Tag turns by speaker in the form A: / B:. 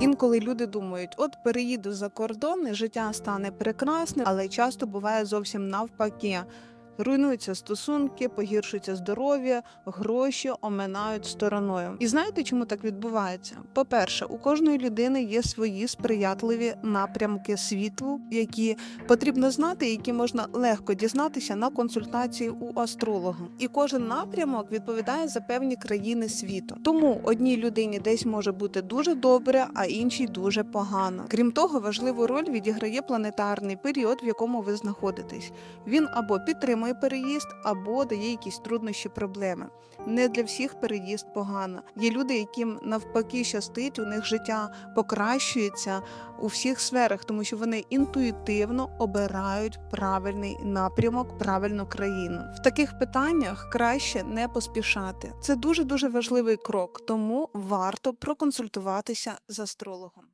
A: Інколи люди думають, от переїду за кордон, і життя стане прекрасним, але часто буває зовсім навпаки. Руйнуються стосунки, погіршується здоров'я, гроші оминають стороною. І знаєте, чому так відбувається? По-перше, у кожної людини є свої сприятливі напрямки світу, які потрібно знати, які можна легко дізнатися на консультації у астролога. І кожен напрямок відповідає за певні країни світу. Тому одній людині десь може бути дуже добре, а іншій дуже погано. Крім того, важливу роль відіграє планетарний період, в якому ви знаходитесь. Він або підтримує переїзд, або дає якісь труднощі, проблеми. Не для всіх переїзд погано. Є люди, яким навпаки щастить, у них життя покращується у всіх сферах, тому що вони інтуїтивно обирають правильний напрямок, правильну країну. В таких питаннях краще не поспішати. Це дуже дуже важливий крок, тому варто проконсультуватися з астрологом.